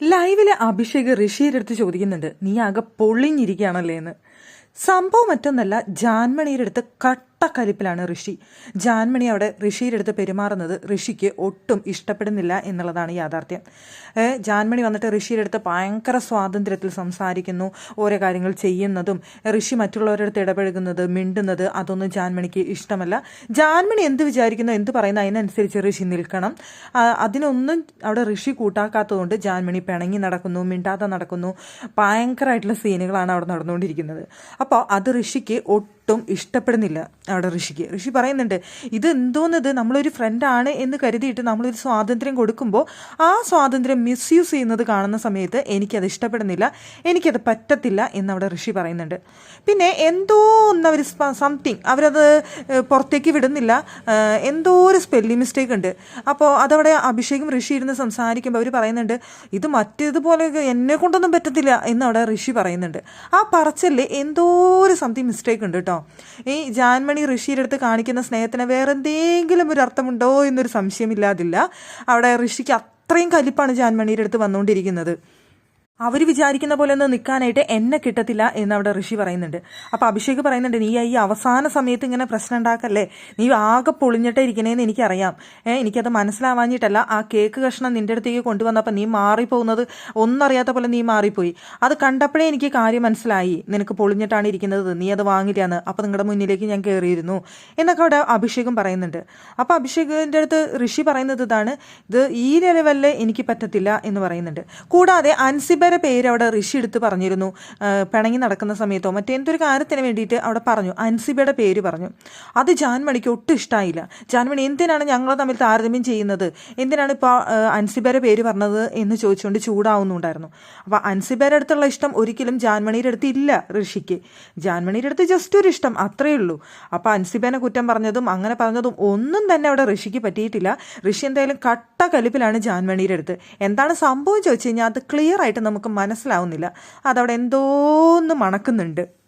ലൈവിലെ അഭിഷേക് ഋഷിയുടെ അടുത്ത് ചോദിക്കുന്നുണ്ട് നീ ആകെ പൊള്ളിഞ്ഞിരിക്കുകയാണല്ലേ എന്ന് സംഭവം മറ്റൊന്നല്ല ജാൻമണിയുടെ അടുത്ത് കട്ടക്കലിപ്പിലാണ് ഋഷി. ജാൻമണി അവിടെ ഋഷിയുടെ അടുത്ത് പെരുമാറുന്നത് ഋഷിക്ക് ഒട്ടും ഇഷ്ടപ്പെടുന്നില്ല എന്നുള്ളതാണ് യാഥാർത്ഥ്യം. ജാൻമണി വന്നിട്ട് ഋഷിയുടെ അടുത്ത് ഭയങ്കര സ്വാതന്ത്ര്യത്തിൽ സംസാരിക്കുന്നു ഓരോ കാര്യങ്ങൾ ചെയ്യുന്നതും ഋഷി മറ്റുള്ളവരുടെ അടുത്ത് ഇടപഴകുന്നത് മിണ്ടുന്നത് അതൊന്നും ജാൻമണിക്ക് ഇഷ്ടമല്ല. ജാൻമണി എന്ത് വിചാരിക്കുന്നു എന്ത് പറയുന്നു അതിനനുസരിച്ച് ഋഷി നിൽക്കണം. അതിനൊന്നും അവിടെ ഋഷി കൂട്ടാക്കാത്തതുകൊണ്ട് ജാൻമണി പിണങ്ങി നടക്കുന്നു മിണ്ടാതെ നടക്കുന്നു. ഭയങ്കരമായിട്ടുള്ള സീനുകളാണ് അവിടെ നടന്നുകൊണ്ടിരിക്കുന്നത്. അപ്പോൾ അത് ഋഷിക്ക് ഒട്ടും ഇഷ്ടപ്പെടുന്നില്ല അവിടെ ഋഷിക്ക്. ഋഷി പറയുന്നുണ്ട് ഇത് എന്തോന്നത്? നമ്മളൊരു ഫ്രണ്ടാണ് എന്ന് കരുതിയിട്ട് നമ്മളൊരു സ്വാതന്ത്ര്യം കൊടുക്കുമ്പോൾ ആ സ്വാതന്ത്ര്യം മിസ്യൂസ് ചെയ്യുന്നത് കാണുന്ന സമയത്ത് എനിക്കത് ഇഷ്ടപ്പെടുന്നില്ല എനിക്കത് പറ്റത്തില്ല എന്നവിടെ ഋഷി പറയുന്നുണ്ട്. പിന്നെ എന്തോ ഒന്നവർ സംതിങ് അവരത് പുറത്തേക്ക് വിടുന്നില്ല. എന്തോ ഒരു സ്പെല്ലിംഗ് മിസ്റ്റേക്ക് ഉണ്ട്. അപ്പോൾ അതവിടെ അഭിഷേകും ഋഷി ഇരുന്ന് സംസാരിക്കുമ്പോൾ അവർ പറയുന്നുണ്ട് ഇത് മറ്റേതുപോലെ എന്നെ കൊണ്ടൊന്നും പറ്റത്തില്ല എന്നവിടെ ഋഷി പറയുന്നുണ്ട്. ആ പറച്ചലിൽ എന്തോ ഒരു സംതിങ് മിസ്റ്റേക്ക് ഉണ്ട് കേട്ടോ. ഈ ജാൻമണി ഋഷിയുടെ അടുത്ത് കാണിക്കുന്ന സ്നേഹത്തിന് വേറെ എന്തെങ്കിലും ഒരു അർത്ഥമുണ്ടോ എന്നൊരു സംശയമില്ലാതില്ല. അവിടെ ഋഷിക്ക് അത്രയും കലിപ്പാണ് ജാൻമണിയുടെ അടുത്ത് വന്നുകൊണ്ടിരിക്കുന്നത്. അവർ വിചാരിക്കുന്ന പോലെ ഒന്ന് നിൽക്കാനായിട്ട് എന്നെ കിട്ടത്തില്ല എന്ന് അവിടെ ഋഷി പറയുന്നുണ്ട്. അപ്പോൾ അഭിഷേക് പറയുന്നുണ്ട് നീ ഈ അവസാന സമയത്ത് ഇങ്ങനെ പ്രശ്നം ഉണ്ടാക്കല്ലേ? നീ ആകെ പൊളിഞ്ഞിട്ടേ ഇരിക്കണേന്ന് എനിക്കറിയാം. ഏ എനിക്കത് മനസ്സിലാവാഞ്ഞിട്ടല്ല ആ കേക്ക് കഷ്ണം നിന്റെ അടുത്തേക്ക് കൊണ്ടുവന്നപ്പോൾ നീ മാറിപ്പോകുന്നത് ഒന്നറിയാത്ത പോലെ നീ മാറിപ്പോയി. അത് കണ്ടപ്പോഴേ എനിക്ക് കാര്യം മനസ്സിലായി. നിനക്ക് പൊളിഞ്ഞിട്ടാണ് ഇരിക്കുന്നത്. നീ അത് വാങ്ങില്ലാന്ന്. അപ്പോൾ നിങ്ങളുടെ മുന്നിലേക്ക് ഞാൻ കയറിയിരുന്നു എന്നൊക്കെ അവിടെ അഭിഷേകും പറയുന്നുണ്ട്. അപ്പോൾ അഭിഷേകിന്റെ അടുത്ത് ഋഷി പറയുന്നത് ഇതാണ് ഇത് ഈ ലെവലിൽ എനിക്ക് പറ്റത്തില്ല എന്ന് പറയുന്നുണ്ട്. കൂടാതെ അൻസിബയുടെ പേര് അവിടെ ഋഷി എടുത്ത് പറഞ്ഞിരുന്നു. പിണങ്ങി നടക്കുന്ന സമയത്തോ മറ്റേന്തൊരു കാര്യത്തിന് വേണ്ടിയിട്ട് അവിടെ പറഞ്ഞു. അൻസിബയുടെ പേര് പറഞ്ഞു. അത് ജാൻമണിക്ക് ഒട്ടും ഇഷ്ടമായില്ല ജാൻമണി എന്തിനാണ് ഞങ്ങൾ തമ്മിൽ താരതമ്യം ചെയ്യുന്നത്? എന്തിനാണ് ഇപ്പോൾ അൻസിബയുടെ പേര് പറഞ്ഞത് എന്ന് ചോദിച്ചുകൊണ്ട് ചൂടാവുന്നുണ്ടായിരുന്നു. അപ്പോൾ അൻസിബയുടെ അടുത്തുള്ള ഇഷ്ടം ഒരിക്കലും ജാൻമണിയുടെ അടുത്ത് ഇല്ല ഋഷിക്ക്. ജാൻമണിയുടെ അടുത്ത് ജസ്റ്റ് ഒരു ഇഷ്ടം അത്രയേ ഉള്ളൂ. അപ്പോൾ അൻസിബേനെ കുറ്റം പറഞ്ഞതും അങ്ങനെ പറഞ്ഞതും ഒന്നും തന്നെ അവിടെ ഋഷിക്ക് പറ്റിയിട്ടില്ല. ഋഷി എന്തായാലും കട്ട കലിപ്പിലാണ് ജാൻമണിയുടെ അടുത്ത്. എന്താണ് സംഭവം ചോദിച്ചു കഴിഞ്ഞാൽ അത് ക്ലിയർ ആയിട്ട് നമുക്ക് മനസ്സിലാവുന്നില്ല. അതവിടെ എന്തോന്ന് മണക്കുന്നുണ്ട്.